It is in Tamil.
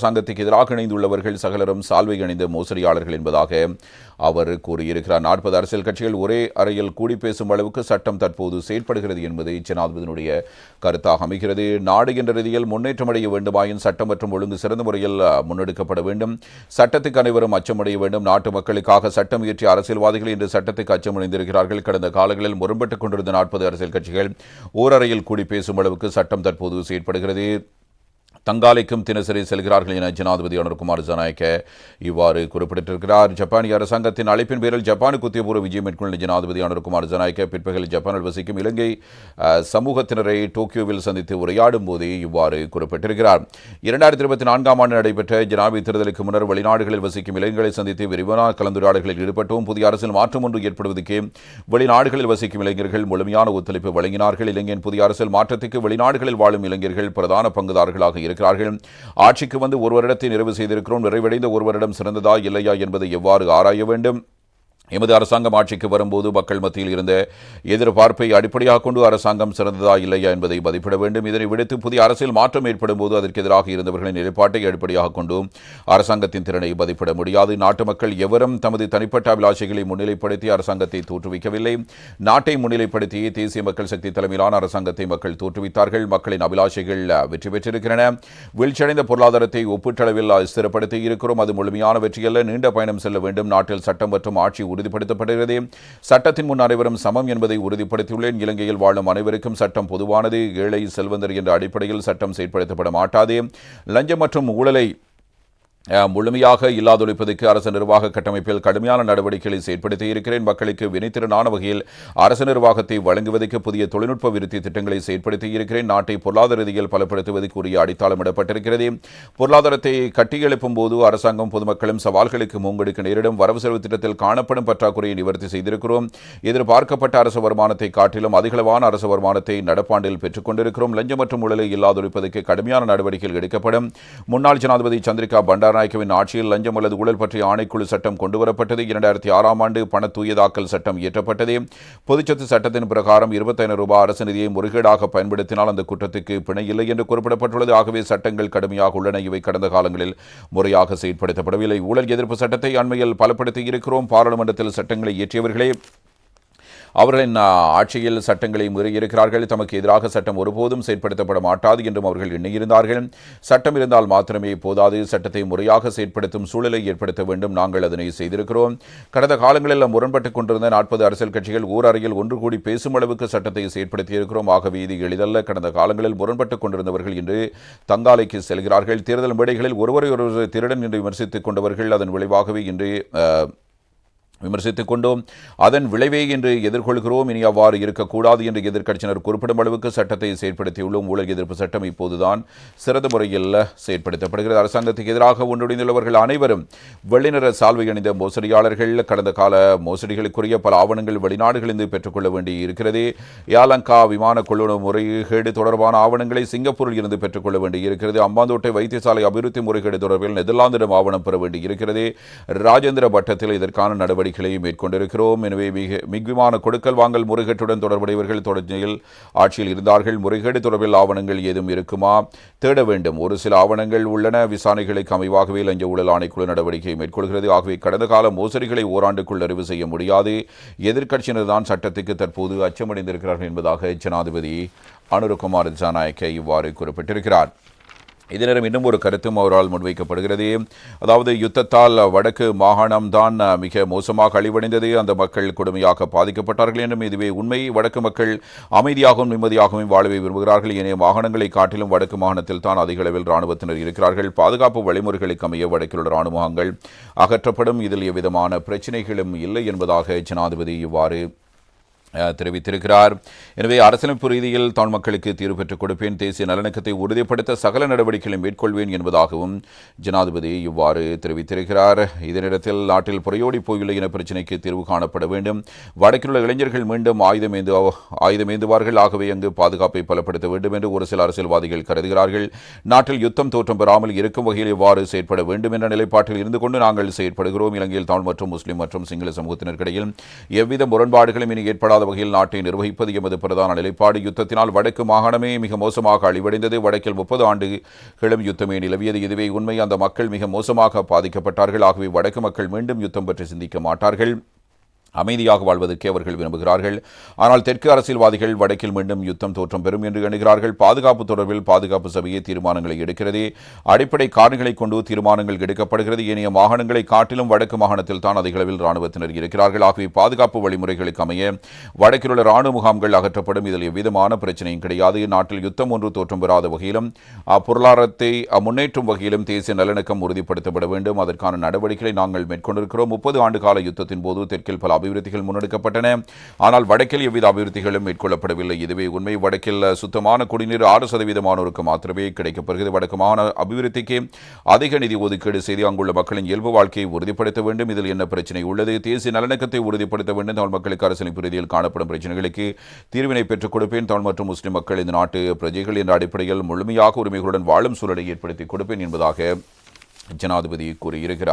அரசாங்கத்துக்கு எதிராக இணைந்துள்ளவர்கள் சகலரும் சால்வை அணிந்த மோசடியாளர்கள் என்பதாக அவர் கூறியிருக்கிறார். நாற்பது அரசியல் கட்சிகள் ஒரே அறையில் கூடி பேசும் அளவுக்கு சட்டம் தற்போது செயற்படுகிறது என்பது ஜனாதிபதியினுடைய கருத்தாக அமைகிறது. நாடு என்ற ரீதியில் முன்னேற்றமடைய வேண்டுமாயின் சட்டம் மற்றும் ஒழுங்கு சிறந்த முறையில் முன்னெடுக்கப்பட வேண்டும். சட்டத்துக்கு அனைவரும் அச்சமடைய வேண்டும். நாட்டு மக்களுக்காக சட்டம் இயற்றிய அரசியல்வாதிகள் இன்று சட்டத்துக்கு அச்சமடைந்திருக்கிறார்கள். கடந்த காலங்களில் முரண்பட்டுக் கொண்டிருந்த நாற்பது அரசியல் கட்சிகள் ஓரறையில் கூடி பேசும் அளவுக்கு சட்டம் தற்போது செயற்படுகிறது தங்காலைக்கும் தினசரி செல்கிறார்கள் என ஜனாதிபதி அனுர்குமார் ஜனநாயக்க இவ்வாறு குறிப்பிட்டிருக்கிறார். ஜப்பானிய அரசாங்கத்தின் அழைப்பின் பேரில் ஜப்பானுக்கு உத்தியபூர்வ விஜயம் மேற்கொண்ட ஜனாதிபதி அனுர்குமார் ஜனநாயக்க பிற்பகல் ஜப்பானில் வசிக்கும் இலங்கை சமூகத்தினரை டோக்கியோவில் சந்தித்து உரையாடும் போதே இவ்வாறு குறிப்பிட்டிருக்கிறார். இரண்டாயிரத்தி இருபத்தி நான்காம் ஆண்டு நடைபெற்ற ஜனாதிபதி தேர்தலுக்கு முன்னர் வெளிநாடுகளில் வசிக்கும் இளைஞர்களை சந்தித்து விரிவான கலந்துரையாடல்களில் ஈடுபட்டோம். புதிய அரசியல் மாற்றம் ஒன்று ஏற்படுவதற்கு வெளிநாடுகளில் வசிக்கும் இளைஞர்கள் முழுமையான ஒத்துழைப்பு வழங்கினார்கள். இலங்கையின் புதிய அரசியல் மாற்றத்துக்கு வெளிநாடுகளில் வாழும் இளைஞர்கள் பிரதான பங்குதாரர்களாக இருக்கிறார்கள் ஆட்சிக்கு வந்து ஒரு வருடத்தை நிறைவு செய்திருக்கிறோம். நிறைவடைந்த ஒரு வருடம் சிறந்ததா இல்லையா என்பதை எவ்வாறு ஆராய வேண்டும்? எமது அரசாங்கம் ஆட்சிக்கு வரும்போது மக்கள் மத்தியில் இருந்த எதிர்பார்ப்பை அடிப்படையாக கொண்டு அரசாங்கம் சிறந்ததா இல்லையா என்பதை மதிப்பிட வேண்டும். இதனை விடுத்து புதிய அரசியல் மாற்றம் ஏற்படும் போது அதற்கு எதிராக இருந்தவர்களின் நிலைப்பாட்டை அடிப்படையாக கொண்டும் அரசாங்கத்தின் திறனை மதிப்பிட முடியாது. நாட்டு மக்கள் எவரும் தமது தனிப்பட்ட அபிலாஷைகளை முன்னிலைப்படுத்தி அரசாங்கத்தை தோற்றுவிக்கவில்லை. நாட்டை முன்னிலைப்படுத்தி தேசிய மக்கள் சக்தி தலைமையிலான அரசாங்கத்தை மக்கள் தோற்றுவித்தார்கள். மக்களின் அபிலாஷைகள் வெற்றி பெற்றிருக்கின்றன. வீழ்ச்சியடைந்த பொருளாதாரத்தை ஒப்பீட்டளவில் ஸ்திரப்படுத்தி இருக்கிறோம். அது முழுமையான வெற்றியல்ல. நீண்ட பயணம் செல்ல வேண்டும். நாட்டில் சட்டம் மற்றும் ஆட்சி உறுதிப்படுத்தப்படுகிறது. சட்டத்தின் முன் அனைவரும் சமம் என்பதை உறுதிப்படுத்தியுள்ளேன். இலங்கையில் வாழும் அனைவருக்கும் சட்டம் பொதுவானது. ஏழை செல்வந்தர் என்ற அடிப்படையில் சட்டம் செயற்படுத்தப்பட மாட்டாது. லஞ்சம் மற்றும் ஊழலை முழுமையாக இல்லாதொழிப்பதற்கு அரசு நிர்வாக கட்டமைப்பில் கடுமையான நடவடிக்கைகளை செயற்படுத்தி இருக்கிறேன். மக்களுக்கு வினைத்திறனான வகையில் அரசு நிர்வாகத்தை வழங்குவதற்கு புதிய தொழில்நுட்ப விருத்தி திட்டங்களை செயற்படுத்தி இருக்கிறேன். நாட்டை பொருளாதார ரீதியில் பலப்படுத்துவதற்கு உரிய அடித்தளமிடப்பட்டிருக்கிறது பொருளாதாரத்தை கட்டியெழுப்பும் போது அரசாங்கம் பொதுமக்களும் சவால்களுக்கு மூங்கெடுக்க நேரிடும். வரவு செலவு திட்டத்தில் காணப்படும் பற்றாக்குறையை நிவர்த்தி செய்திருக்கிறோம். எதிர்பார்க்கப்பட்ட அரசு வருமானத்தை காட்டிலும் அதிகளவான அரசு வருமானத்தை நடப்பாண்டில் பெற்றுக் கொண்டிருக்கிறோம். லஞ்சம் மற்றும் ஊழலை இல்லாதொழிப்பதற்கு கடுமையான நடவடிக்கைகள் எடுக்கப்படும். முன்னாள் ஜனாதிபதி சந்திரிகா பண்டாரநாயக்கவின் ஆட்சியில் லஞ்சம் அல்லது ஊழல் பற்றிய ஆணைக்குழு சட்டம் கொண்டுவரப்பட்டது. இரண்டாயிரத்தி ஆறாம் ஆண்டு பண தூயதாக்கல் சட்டம் இயற்றப்பட்டது. பொதுச்சத்து சட்டத்தின் பிரகாரம் இருபத்தைந்து ரூபாய் அரசு நிதியை முறைகேடாக பயன்படுத்தினால் அந்த குற்றத்துக்கு பிணை இல்லை என்று குறிப்பிடப்பட்டுள்ளது. ஆகவே சட்டங்கள் கடுமையாக உள்ளன. இவை கடந்த காலங்களில் முறையாக செயற்படுத்தப்படவில்லை. ஊழல் எதிர்ப்பு சட்டத்தை அண்மையில் பலப்படுத்தி இருக்கிறோம் பாராளுமன்றத்தில் சட்டங்களை இயற்றியவர்களே அவர்களின் ஆட்சியில் சட்டங்களை மீறியிருக்கிறார்கள் தமக்கு எதிராக சட்டம் ஒருபோதும் செயற்படுத்தப்பட மாட்டாது என்றும் அவர்கள் எண்ணியிருந்தார்கள். சட்டம் இருந்தால் மாத்திரமே போதாது. சட்டத்தை முறையாக செயற்படுத்தும் சூழலை ஏற்படுத்த வேண்டும். நாங்கள் அதனை செய்திருக்கிறோம். கடந்த காலங்களில் முரண்பட்டுக் கொண்டிருந்த நாற்பது அரசியல் கட்சிகள் ஊரறையில் ஒன்று கூடி பேசும் அளவுக்கு சட்டத்தை செயற்படுத்தியிருக்கிறோம். ஆகவே இது எளிதல்ல. கடந்த காலங்களில் முரண்பட்டுக் கொண்டிருந்தவர்கள் இன்று தங்காலைக்கு செல்கிறார்கள். தேர்தல் மேடைகளில் ஒருவரை ஒருவர் திருடன் என்று விமர்சித்துக் கொண்டவர்கள். அதன் விளைவாகவே இன்று விமர்சித்துக் கொண்டோம் அதன் விளைவே என்று எதிர்கொள்கிறோம் இனி அவ்வாறு இருக்கக்கூடாது என்று எதிர்க்கட்சியினர் குறிப்பிடும் அளவுக்கு சட்டத்தை செயற்படுத்தியுள்ளோம். ஊழல் எதிர்ப்பு சட்டம் இப்போதுதான் சிறந்த முறையில் செயற்படுத்தப்படுகிறது. அரசாங்கத்துக்கு எதிராக ஒன்றிணைந்துள்ளவர்கள் அனைவரும் வெள்ளிநிற சால்வை அணிந்த மோசடியாளர்கள் கடந்த கால மோசடிகளுக்குரிய பல ஆவணங்கள் வெளிநாடுகளிலிருந்து பெற்றுக்கொள்ள வேண்டி இருக்கிறது யாலங்கா விமான கொள்ளுணவு முறைகேடு தொடர்பான ஆவணங்களை சிங்கப்பூரில் இருந்து பெற்றுக்கொள்ள வேண்டி இருக்கிறது அம்பாந்தோட்டை வைத்தியசாலை அபிவிருத்தி முறைகேடு தொடர்பில் நெதர்லாந்திடம் ஆவணம் பெற வேண்டி இருக்கிறது ராஜேந்திர பட்டத்தில் இதற்கான நடவடிக்கை நடவடிக்கைகளையும் மேற்கொண்டிருக்கிறோம். எனவே மிக மிகுமான கொடுக்கல் வாங்கல் முறைகேட்டுடன் தொடர்புடையவர்கள் தொடர்ச்சியில் ஆட்சியில் இருந்தார்கள். முறைகேடு தொடர்பில் ஆவணங்கள் ஏதும் இருக்குமா? தேட வேண்டும். ஒரு சில ஆவணங்கள் உள்ளன. விசாரணைகளுக்கு அமைவாகவே லஞ்ச ஊழல் ஆணைக்குழு நடவடிக்கையை மேற்கொள்கிறது. ஆகவே கடந்த கால மோசடிகளை ஓராண்டுக்குள் அறிவு செய்ய முடியாது. எதிர்க்கட்சியினர் தான் சட்டத்துக்கு தற்போது அச்சமடைந்திருக்கிறார்கள் என்பதாக ஜனாதிபதி அனுரகுமார் ஜனநாயக்க இவ்வாறு குறிப்பிட்டிருக்கிறார். இதே நேரம் இன்னும் ஒரு கருத்தும் அவரால் முன்வைக்கப்படுகிறது. அதாவது யுத்தத்தால் வடக்கு மாகாணம் தான் மிக மோசமாக அழிவடைந்தது. அந்த மக்கள் கொடுமையாக பாதிக்கப்பட்டார்கள் என்றும் இதுவே உண்மை. வடக்கு மக்கள் அமைதியாகவும் நிம்மதியாகவும் வாழவே விரும்புகிறார்கள். ஏனைய மாகாணங்களை காட்டிலும் வடக்கு மாகாணத்தில் தான் அதிக அளவில் இராணுவத்தினர் இருக்கிறார்கள். பாதுகாப்பு வழிமுறைகளுக்கு அமைய வடக்கில் உள்ள இராணுவங்கள் அகற்றப்படும். இதில் எவ்விதமான பிரச்சினைகளும் இல்லை என்பதாக ஜனாதிபதி இவ்வாறு தெரிவித்திருக்கிறார். எனவே அரசியலமைப்பு ரீதியில் தான் மக்களுக்கு தீர்வு பெற்றுக் கொடுப்பேன். தேசிய நல்லிணக்கத்தை உறுதிப்படுத்த சகல நடவடிக்கைகளை மேற்கொள்வேன் என்பதாகவும் ஜனாதிபதி இவ்வாறு தெரிவித்திருக்கிறார். இதே நேரத்தில் நாட்டில் புறையோடி போயுள்ள இன பிரச்சினைக்கு தீர்வு காணப்பட வேண்டும். வடக்கில் உள்ள இளைஞர்கள் மீண்டும் ஆயுதமேந்து ஆயுதமேந்துவார்கள் ஆகவே அங்கு பாதுகாப்பை பலப்படுத்த வேண்டும் என்று ஒரு சில அரசியல்வாதிகள் கருதுகிறார்கள். நாட்டில் யுத்தம் தோற்றம் பெறாமல் இருக்கும் வகையில் இவ்வாறு செயற்பட வேண்டும் என்ற நிலைப்பாட்டில் இருந்து கொண்டு நாங்கள் செயற்படுகிறோம். இலங்கையில் தமிழ் மற்றும் முஸ்லீம் மற்றும் சிங்கள சமூகத்தினருக்கிடையில் எவ்வித முரண்பாடுகளும் இனி ஏற்பட ஏற்படாத வகையில் நாட்டை நிர்வகிப்பது எமது பிரதான நிலைப்பாடு. யுத்தத்தினால் வடக்கு மாகாணமே மிக மோசமாக அழிவடைந்தது. வடக்கில் முப்பது ஆண்டுகளும் யுத்தமே நிலவியது. இதுவே உண்மை. அந்த மக்கள் மிக மோசமாக பாதிக்கப்பட்டார்கள். ஆகவே வடக்கு மக்கள் மீண்டும் யுத்தம் பற்றி சிந்திக்க மாட்டார்கள். அமைதியாக வாழ்வதற்கே அவர்கள் விரும்புகிறார்கள். ஆனால் தெற்கு அரசியல்வாதிகள் வடக்கில் மீண்டும் யுத்தம் தோற்றம் பெறும் என்று எண்ணுகிறார்கள். பாதுகாப்பு தொடர்பில் பாதுகாப்பு சபையே தீர்மானங்களை எடுக்கிறது. அடிப்படை காரணங்களை கொண்டு தீர்மானங்கள் எடுக்கப்படுகிறது. ஏனைய மாகாணங்களை காட்டிலும் வடக்கு மாகாணத்தில் தான் அதிகளவில் ராணுவத்தினர் இருக்கிறார்கள். ஆகவே பாதுகாப்பு வழிமுறைகளுக்கு அமைய வடக்கில் உள்ள ராணுவ முகாம்கள் அகற்றப்படும். இதில் எவ்விதமான பிரச்சனையும் கிடையாது. நாட்டில் யுத்தம் ஒன்று தோற்றம் பெறாத வகையிலும் பொருளாதாரத்தை முன்னேற்றும் வகையிலும் தேசிய நல்லிணக்கம் உறுதிப்படுத்தப்பட வேண்டும். அதற்கான நடவடிக்கைகளை நாங்கள் மேற்கொண்டிருக்கிறோம். முப்பது ஆண்டு கால யுத்தத்தின் போது தெற்கில் பல அபிவிருத்திகள் முன்னெடுக்கப்பட்டன. ஆனால் வடக்கில் எவ்வித அபிவிருத்திகளும் மேற்கொள்ளப்படவில்லை. இதுவே உண்மை. வடக்கில் சுத்தமான குடிநீர் ஆறு சதவீதமானோருக்கு மாத்திரமே கிடைக்கப்படுகிறது வடக்கு மாகாண அபிவிருத்திக்கு அதிக நிதி ஒதுக்கீடு செய்து அங்குள்ள மக்களின் இயல்பு வாழ்க்கையை உறுதிப்படுத்த வேண்டும். இதில் என்ன பிரச்சனை உள்ளது? தேசிய நலனக்கத்தை உறுதிப்படுத்த வேண்டும். தமிழ் மக்களுக்கு அரசியல் பிரதியில் காணப்படும் பிரச்சனைகளுக்கு தீர்வினை பெற்றுக் கொடுப்பேன். தமிழ் மற்றும் முஸ்லிம் மக்கள் இந்த நாட்டு பிரஜைகள் என்ற அடிப்படையில் முழுமையாக உரிமைகளுடன் வாழும் சூழலை ஏற்படுத்தி கொடுப்பேன் என்பதாக ஜனாதிபதி கூறியிருக்கிறார்.